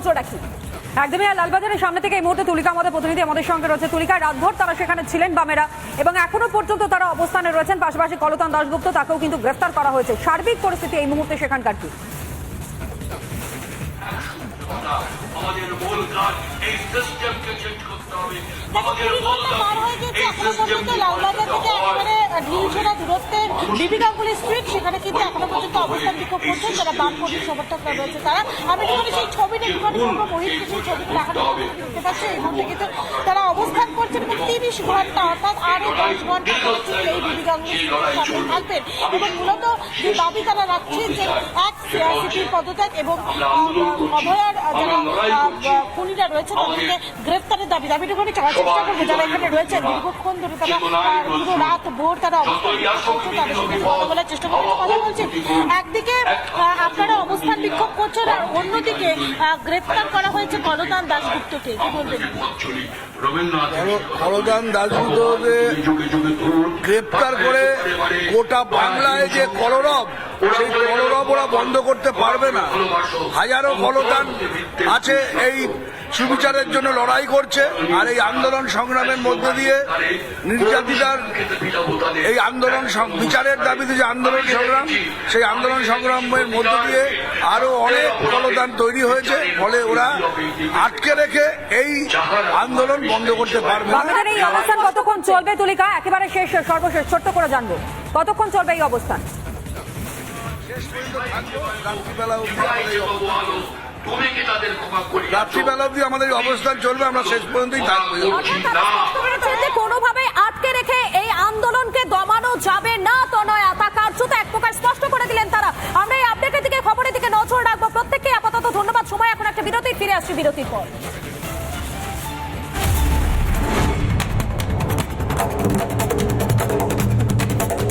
নজর রাখি। একদমই আর লালবাজারের সামনে থেকে এই মুহূর্তে তুলিকা আমাদের প্রতিনিধি আমাদের সঙ্গে রয়েছে তুলিকা রাতভর তারা সেখানে ছিলেন বামেরা এবং এখনও পর্যন্ত তারা অবস্থানে রয়েছেন। পাশাপাশি কলতান দাশগুপ্ত তাকেও কিন্তু গ্রেফতার করা হয়েছে। সার্বিক পরিস্থিতি এই মুহূর্তে সেখানকার কি? আমাদের মূল কাজ এই সিস্টেমকে চেঞ্জ করতে হবে। আমাদের মূল হয়ে গেছে এই সিস্টেমকে লালবাজার থেকে একেবারে ঢিলছড়া দূরত্বে বিবি গাঙ্গুলি স্ট্রিট সেখানে কিন্তু এখনও পর্যন্ত অবস্থান বিক্ষোভ করছেন যারা বামপন্থী সমর্থকরা রয়েছে তারা। আমি একটুখানি সেই ছবিটা একটুখানি আমরা বহিষ্কৃত সেই ছবিটা দেখানো দেখতে পাচ্ছি। এই মুহূর্তে কিন্তু তারা অবস্থান করছেন এবং তিরিশ ঘণ্টা অর্থাৎ আরও দশ ঘণ্টা এই বিবি সামনে থাকবেন। এবং মূলত যে দাবি তারা রাখছেন যে এক সিপির পদত্যাগ এবং অভয়ার যারা খুনিরা রয়েছে তাদেরকে গ্রেফতারের দাবি। দাবিটা চাওয়ার চেষ্টা করবে। যারা এখানে রয়েছে দীর্ঘক্ষণ ধরে তারা পুরো রাত ভোর তারা অবস্থান বিক্ষোভ করছে তাদের সঙ্গে কথা বলার চেষ্টা করছে কথা বলছে। একদিকে আপনারা অবস্থান বিক্ষোভ করছেন আর অন্যদিকে গ্রেফতার করা হয়েছে দাসগুপ্তকে কি বলবেন? দাসগুপ্তকে গ্রেপ্তার করে গোটা বাংলায় যে কলরব সেই কলরব ওরা বন্ধ করতে পারবে না। হাজারো কলদান আছে এই সুবিচারের জন্য লড়াই করছে আর এই আন্দোলন সংগ্রামের মধ্য দিয়ে নির্যাতিতার এই আন্দোলন বিচারের দাবিতে যে আন্দোলন সংগ্রাম সেই আন্দোলন সংগ্রামের মধ্য দিয়ে আরও অনেক কলদান তৈরি হয়েছে ফলে ওরা আটকে রেখে এই আন্দোলন বন্ধ করতে পারবে না। এই অবস্থান কতক্ষণ চলবে তুলিকা? একেবারে শেষ সর্বশেষ ছোট্ট করে জানব। কতক্ষণ চলবে এই অবস্থান? রাত্রিবেলা অবধি আমাদের এই অবস্থান- তুমি কি তাদের ক্ষমা করি রাত্রিবেলা অব্দি আমাদের অবস্থান চলবে, আমরা শেষ পর্যন্তই থাকব। কোনোভাবে আটকে রেখে এই আন্দোলনকে দমানো যাবে না তো নয় তা কার্যত এক প্রকার স্পষ্ট করে দিলেন তারা। আমরা এই আপডেটের দিকে, খবরের দিকে নজর রাখব। প্রত্যেককে আপাতত ধন্যবাদ। সময় এখন একটা বিরতি, ফিরে আসছি বিরতির পর।